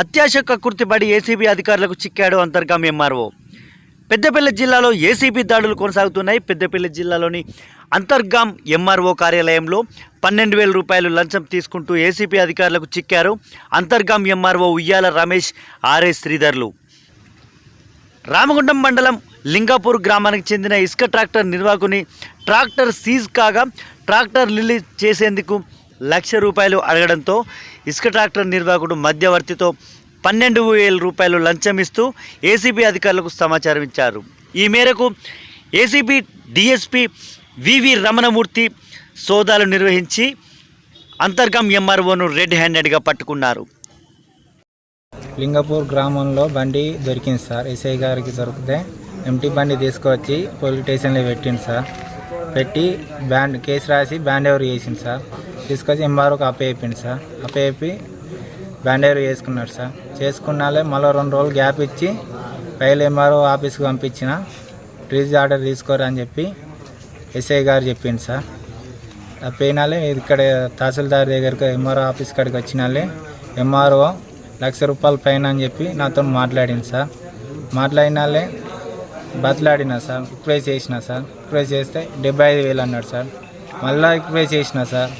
అత్యాశ కక్కుర్తిపడి ఏసీబీ అధికారులకు చిక్కాడు అంతర్గాం ఎంఆర్ఓ. పెద్దపల్లి జిల్లాలో ఏసీబీ దాడులు కొనసాగుతున్నాయి. పెద్దపల్లి జిల్లాలోని అంతర్గాం ఎంఆర్ఓ కార్యాలయంలో పన్నెండు వేల రూపాయలు లంచం తీసుకుంటూ ఏసీపీ అధికారులకు చిక్కారు అంతర్గాం ఎంఆర్ఓ ఉయ్యాల రమేష్ ఆర్ఏ శ్రీధర్లు. రామగుండం మండలం లింగాపూర్ గ్రామానికి చెందిన ఇసుక ట్రాక్టర్ నిర్వాహకుని ట్రాక్టర్ సీజ్ కాగా ట్రాక్టర్ రిలీజ్ చేసేందుకు లక్ష రూపాయలు అడగడంతో ఇసుక ట్రాక్టర్ నిర్వాహకుడు మధ్యవర్తితో పన్నెండు వేల రూపాయలు లంచం ఇస్తూ ఏసీబీ అధికారులకు సమాచారం ఇచ్చారు. ఈ మేరకు ఏసీబీ డిఎస్పీ వివి రమణమూర్తి సోదాలు నిర్వహించి అంతర్గం ఎంఆర్ఓను రెడ్ హ్యాండెడ్గా పట్టుకున్నారు. లింగపూర్ గ్రామంలో బండి దొరికింది సార్. ఎస్ఐ గారికి దొరికితే ఎంటీ బండి తీసుకొచ్చి పోలీస్ స్టేషన్లో పెట్టింది సార్. పెట్టి బ్యాండ్ కేసు రాసి బ్యాండ్ ఎవరు చేసింది సార్? తీసుకొచ్చి ఎంఆర్ఓకి అప్పయిపోయింది సార్. అప్పయిపి బ్యాండ్ ఎవరు చేసుకున్నాడు సార్. చేసుకున్నాలే మళ్ళీ రెండు రోజులు గ్యాప్ ఇచ్చి ఫైల్ ఎంఆర్ఓ ఆఫీస్కి పంపించిన. ఫ్రీజ్ ఆర్డర్ తీసుకోరా అని చెప్పి ఎస్ఐ గారు చెప్పింది సార్. ఆ పోయినాలే ఇక్కడ తహసీల్దార్ దగ్గరికి ఎంఆర్ఓ ఆఫీస్ కాడికి వచ్చినాలే ఎంఆర్ఓ లక్ష రూపాయల పైన అని చెప్పి నాతో మాట్లాడింది సార్. మాట్లాడినాలే బతలాడిన సార్ ఇప్పుడే చేసిన సార్. ఇప్పుడే చేస్తే డెబ్బై ఐదు వేలు అన్నాడు సార్. మళ్ళీ ఇప్పుడే చేసిన సార్.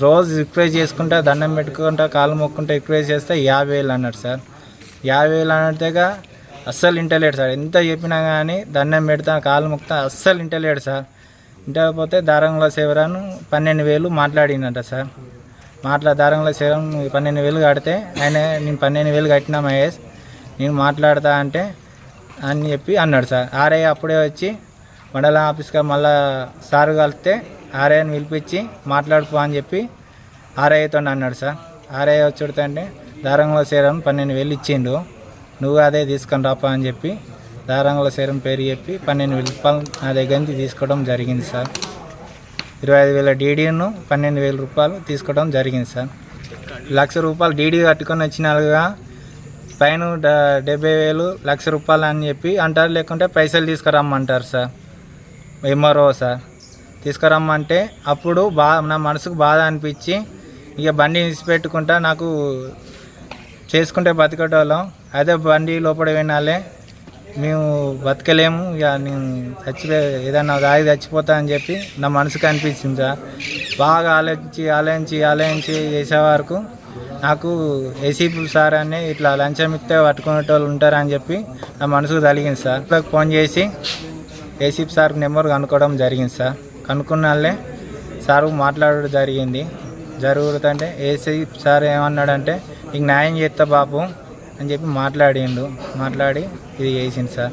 రోజు రిక్వెస్ట్ చేసుకుంటా దండం పెట్టుకుంటా కాలు మొక్కుంటా రిక్వెస్ట్ చేస్తే యాభై వేలు అన్నాడు సార్. యాభై వేలు అన్నట్టుగా అస్సలు ఇంటలేడు సార్. ఎంత చెప్పినా కానీ దండం పెడతా కాలు మొక్తా అస్సలు ఇంటలేడు సార్. ఇంటకపోతే దారంలో సేవరాను పన్నెండు వేలు మాట్లాడినట సార్. మాట్లా దారంలో సేవరం పన్నెండు వేలు కడితే ఆయన నేను పన్నెండు వేలు కట్టినా మహేష్ నేను మాట్లాడతా అంటే అని చెప్పి అన్నాడు సార్. ఆర్ఐ అప్పుడే వచ్చి మండల ఆఫీస్గా మళ్ళా సార్ కలిస్తే ఆర్ఐని పిలిపించి మాట్లాడుకో అని చెప్పి ఆర్ఐతో అన్నాడు సార్. ఆర్ఐ వచ్చుడుతంటే దారంలో సేరం పన్నెండు వేలు ఇచ్చిండు. నువ్వు అదే తీసుకొని రాపా అని చెప్పి దారంలో సేరం పేరు చెప్పి పన్నెండు వేలు రూపాయలు నా దగ్గర నుంచి తీసుకోవడం జరిగింది సార్. ఇరవై ఐదు వేల డీడీను పన్నెండు వేల రూపాయలు తీసుకోవడం జరిగింది సార్. లక్ష రూపాయలు డీడీ కట్టుకొని వచ్చినాలుగా పైన డ- డెబ్బై వేలు లక్ష రూపాయలు అని చెప్పి అంటారు లేకుంటే పైసలు తీసుకురమ్మంటారు సార్. MRO sir. తీసుకురమ్మంటే అప్పుడు బా నా మనసుకు బాధ అనిపించి ఇక బండి విడిచిపెట్టుకుంటా నాకు చేసుకుంటే బతికేటోళ్ళం. అదే బండి లోపల వినాలే మేము బతకలేము ఇక నేను చచ్చిపో ఏదన్నా దాగి చచ్చిపోతా అని చెప్పి నా మనసుకు అనిపించింది సార్. బాగా ఆలోచించి ఆలోచించి ఆలోచించి చేసే వరకు నాకు ఏసీపీ సార్ అని ఇట్లా లంచం ఇస్తే పట్టుకునేటోళ్ళు ఉంటారని చెప్పి నా మనసుకు తలిగింది సార్. ఫోన్ చేసి ఏసీపీ సార్ నెంబర్ కనుక్కోవడం జరిగింది సార్. కనుక్కున్నాళ్ళే సార్ మాట్లాడడం జరిగింది. జరుగుతుంటే ఏసీ సార్ ఏమన్నాడంటే నీకు న్యాయం చేస్తా బాపు అని చెప్పి మాట్లాడిండు. మాట్లాడి ఇది చేసింది సార్.